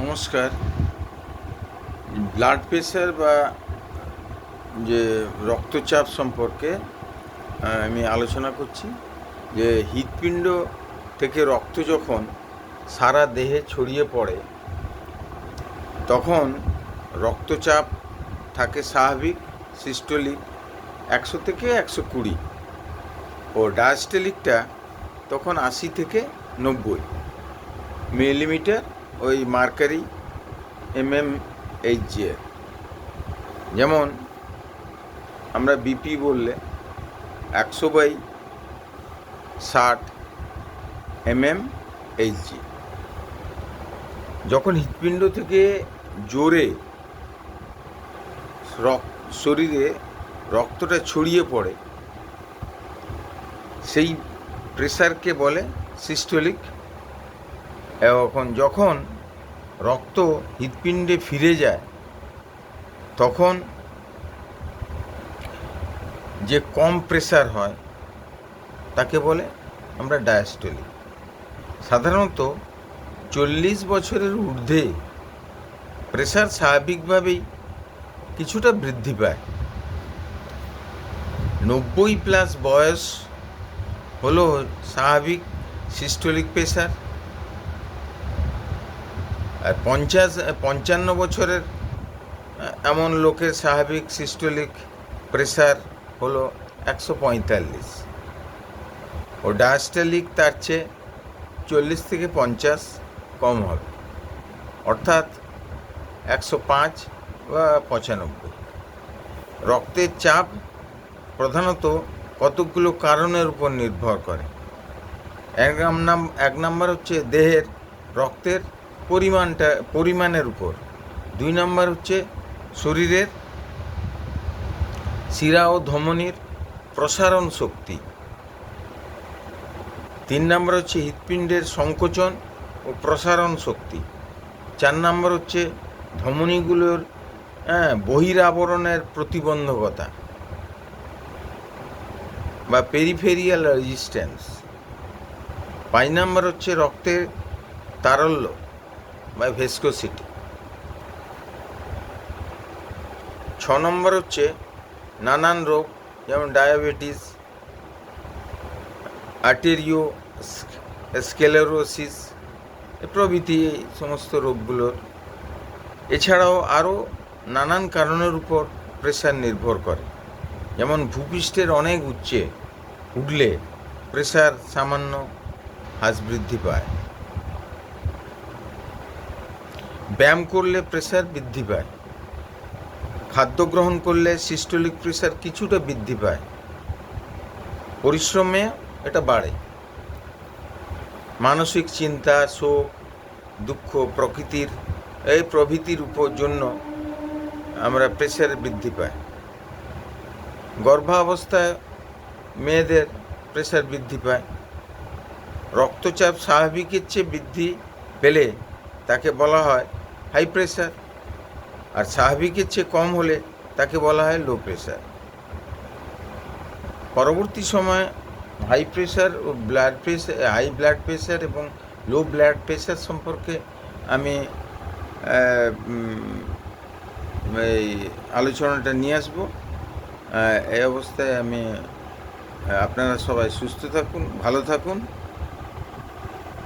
নমস্কার। Blood pressure বা যে রক্তচাপ সম্পর্কে আমি আলোচনা করছি। যে হৃৎপিণ্ড থেকে রক্ত যখন সারা দেহে ছড়িয়ে পড়ে, তখন রক্তচাপ থাকে স্বাভাবিক, সিস্টোলিক একশো থেকে একশো কুড়ি ও ডায়াস্টেলিকটা তখন আশি থেকে নব্বই মিলিমিটার ওই mercury M M H G এর। যেমন আমরা বিপি বললে একশো বাই ষাট এম এম এইচ জি যখন হৃৎপিণ্ড থেকে জোরে শরীরে রক্তটা ছড়িয়ে পড়ে, সেই প্রেশারকে বলে সিস্টোলিক এখন যখন রক্ত হৃৎপিণ্ডে ফিরে যায়, তখন যে কম প্রেসার হয়, তাকে বলে আমরা ডায়াস্টোলিক সাধারণত চল্লিশ বছরের ঊর্ধ্বে প্রেসার স্বাভাবিকভাবেই কিছুটা বৃদ্ধি পায়। নব্বই প্লাস বয়স হলো স্বাভাবিক সিস্টোলিক প্রেসার আর পঞ্চাশ, পঞ্চান্ন বছরের এমন লোকের স্বাভাবিক সিস্টোলিক প্রেসার হলো একশো পঁয়তাল্লিশ। ও ডায়াস্টেলিক তার চেয়ে চল্লিশ থেকে পঞ্চাশ কম হবে, অর্থাৎ একশো পাঁচ বা পঁচানব্বই। রক্তের চাপ প্রধানত কতকগুলো কারণের উপর নির্ভর করে। এক নাম, এক নাম্বার হচ্ছে দেহের রক্তের পরিমাণটা, পরিমাণের উপর। দুই নাম্বার হচ্ছে শরীরের শিরা ও ধমনির প্রসারণ শক্তি। তিন নাম্বার হচ্ছে হৃৎপিণ্ডের সংকোচন ও প্রসারণ শক্তি। চার নাম্বার হচ্ছে ধমনীগুলোর হ্যাঁ বহিরাবরণের প্রতিবন্ধকতা বা পেরিফেরিয়াল রেজিস্ট্যান্স পাঁচ নাম্বার হচ্ছে রক্তের তারল্য। বা ভেস্কোসিটি ছ নম্বর হচ্ছে নানান রোগ, যেমন ডায়াবেটিস আর্টেরিও স্কেলেরোসিস প্রভৃতি এই সমস্ত রোগগুলোর। এছাড়াও আরও নানান কারণের উপর প্রেশার নির্ভর করে। যেমন ভূপৃষ্ঠের অনেক উচ্চে উঠলে প্রেশার সামান্য হ্রাস বৃদ্ধি পায়। ব্যায়াম করলে প্রেশার বৃদ্ধি পায়। খাদ্য গ্রহণ করলে সিস্টোলিক প্রেশার কিছুটা বৃদ্ধি পায়। পরিশ্রমে এটা বাড়ে। মানসিক চিন্তা, শোক, দুঃখ প্রকৃতির, এই প্রভৃতির উপর জন্য আমরা প্রেশার বৃদ্ধি পাই গর্ভাবস্থায় মেয়েদের প্রেশার বৃদ্ধি পায়। রক্তচাপ স্বাভাবিকের চেয়ে বৃদ্ধি পেলে তাকে বলা হয় হাই প্রেশার আর স্বাভাবিকের চেয়ে কম হলে তাকে বলা হয় লো প্রেশার পরবর্তী সময়ে হাই প্রেশার ও blood pressure high blood pressure এবং লো ব্লাড প্রেশার সম্পর্কে আমি এই আলোচনাটা নিয়ে আসব। এই অবস্থায় আমি আপনারা সবাই সুস্থ থাকুন, ভালো থাকুন।